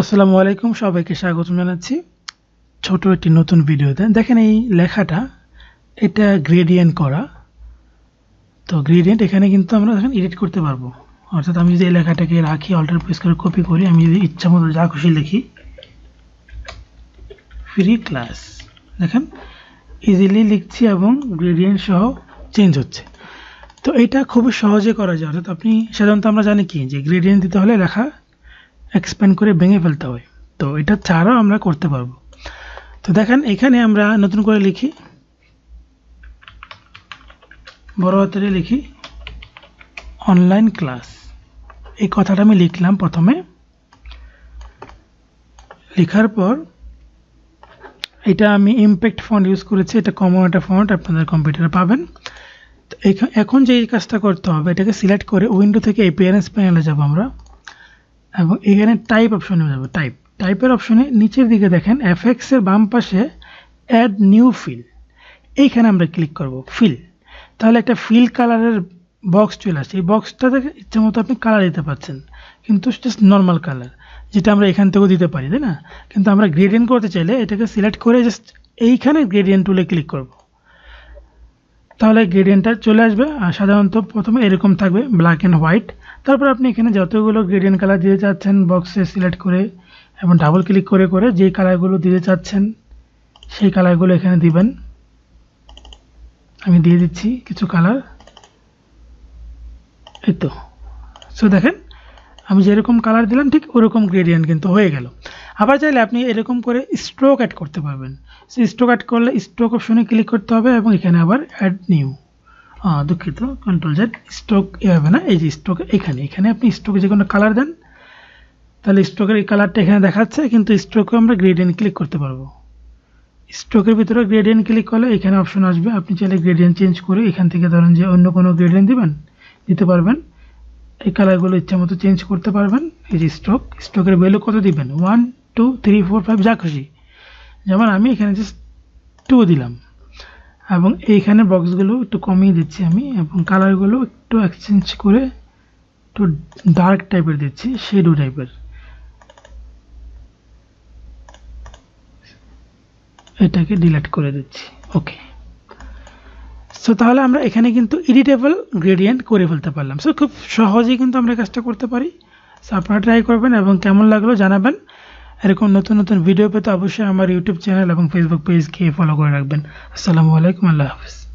আসসালামু আলাইকুম, সবাইকে স্বাগত জানাচ্ছি ছোট একটি নতুন ভিডিওতে। দেখেন এই লেখাটা, এটা গ্রেডিয়েন্ট করা। তো গ্রেডিয়েন্ট এখানে কিন্তু আমরা দেখেন এডিট করতে পারব। অর্থাৎ আমি যদি এই লেখাটাকে রাখি অল্টার প্রেস করে কপি করি, আমি যদি ইচ্ছা মতো যা খুশি লিখি। ফ্রি ক্লাস দেখেন ইজিলি লিখছি এবং গ্রেডিয়েন্ট সহ চেঞ্জ হচ্ছে। তো এটা খুবই সহজে করা যায়। অর্থাৎ আপনি সাধারণত আমরা জানি কি, যে গ্রেডিয়েন্ট দিতে হলে লেখা এক্সপ্যান্ড করে ভেঙে ফেলতে হয়। তো এটা ছাড়াও আমরা করতে পারব। তো দেখেন, এখানে আমরা নতুন করে লিখি। বড় হাতেরে লিখি অনলাইন ক্লাস এই কথাটা আমি লিখলাম প্রথমে। লেখার পর এটা আমি ইমপ্যাক্ট ফন্ট ইউজ করেছি। এটা কমন একটা ফন্ট আপনাদের কম্পিউটারে পাবেন। এখন যে কাজটা করতে হবে, এটাকে সিলেক্ট করে উইন্ডো থেকে এপিয়ারেন্স প্যানেলে যাব আমরা। এবং এখানে টাইপ অপশনে যাব টাইপ টাইপের অপশনে নিচের দিকে দেখেন এফএক্স এর বাম পাশে অ্যাড নিউ ফিল এইখানে আমরা ক্লিক করব ফিল তাহলে একটা ফিল কালারের বক্স চলে আসছে। এই বক্সটাতে ইচ্ছা মতো আপনি কালার দিতে পারছেন, কিন্তু জাস্ট নর্মাল কালার যেটা আমরা এখান থেকেও দিতে পারি, তাই না? কিন্তু আমরা গ্রেডিয়েন্ট করতে চাইলে এটাকে সিলেক্ট করে জাস্ট এইখানে গ্রেডিয়েন্ট টুলে ক্লিক করব। তাহলে গ্রেডিয়েন্টটা চলে আসবে, আর সাধারণত প্রথমে এরকম থাকবে ব্ল্যাক অ্যান্ড হোয়াইট তারপর আপনি এখানে যতগুলো গ্রেডিয়েন্ট কালার দিতে চাচ্ছেন বক্সে সিলেক্ট করে এবং ডাবল ক্লিক করে করে যে কালারগুলো দিতে চাচ্ছেন সেই কালারগুলো এখানে দিবেন। আমি দিয়ে দিচ্ছি কিছু কালার এই তো। সো দেখেন, আমি যেরকম কালার দিলাম, ঠিক ওরকম গ্রেডিয়েন্ট কিন্তু হয়ে গেল। আবার চাইলে আপনি এরকম করে স্ট্রোক অ্যাড করতে পারবেন। সেই স্ট্রোক অ্যাড করলে স্ট্রোক অপশনে ক্লিক করতে হবে এবং এখানে আবার অ্যাড নিউ দুঃখিত কন্ট্রোল জেড স্ট্রোক এ হবে না, এই যে স্ট্রোক এখানে এখানে আপনি স্ট্রোকে যে কোনো কালার দেন, তাহলে স্ট্রোকের এই কালারটা এখানে দেখাচ্ছে, কিন্তু স্ট্রোকে আমরা গ্রেডিয়েন্ট ক্লিক করতে পারব। স্ট্রোকের ভিতরে গ্রেডিয়েন্ট ক্লিক করলে এখানে অপশন আসবে, আপনি চাইলে গ্রেডিয়েন্ট চেঞ্জ করে এখান থেকে ধরেন যে অন্য কোনো গ্রেডিয়েন্ট দিবেন, দিতে পারবেন। এই কালারগুলো ইচ্ছা মতো চেঞ্জ করতে পারবেন, এই যে স্ট্রোক স্ট্রোকের ভ্যালু কত দিবেন? One two three four five যা খুশি। যেমন আমি এখানে জাস্ট টু দিলাম। এবং এইখানে বক্সগুলো একটু কমিয়ে দিচ্ছি আমি এবং কালারগুলো একটু এক্সচেঞ্জ করে একটু ডার্ক টাইপের দিচ্ছি শেডো টাইপের এটাকে ডিলিট করে দিচ্ছি ওকে সো তাহলে আমরা এখানে কিন্তু এডিটেবল গ্রেডিয়েন্ট করে ফেলতে পারলাম। সো খুব সহজেই কিন্তু আমরা কাজটা করতে পারি। সো আপনারা ট্রাই করবেন এবং কেমন লাগল জানাবেন। এরকম নতুন নতুন ভিডিও পেতে অবশ্যই আমার ইউটিউব চ্যানেল এবং ফেসবুক পেজকে ফলো করে রাখবেন। আসসালামু আলাইকুম, আল্লাহ হাফিজ।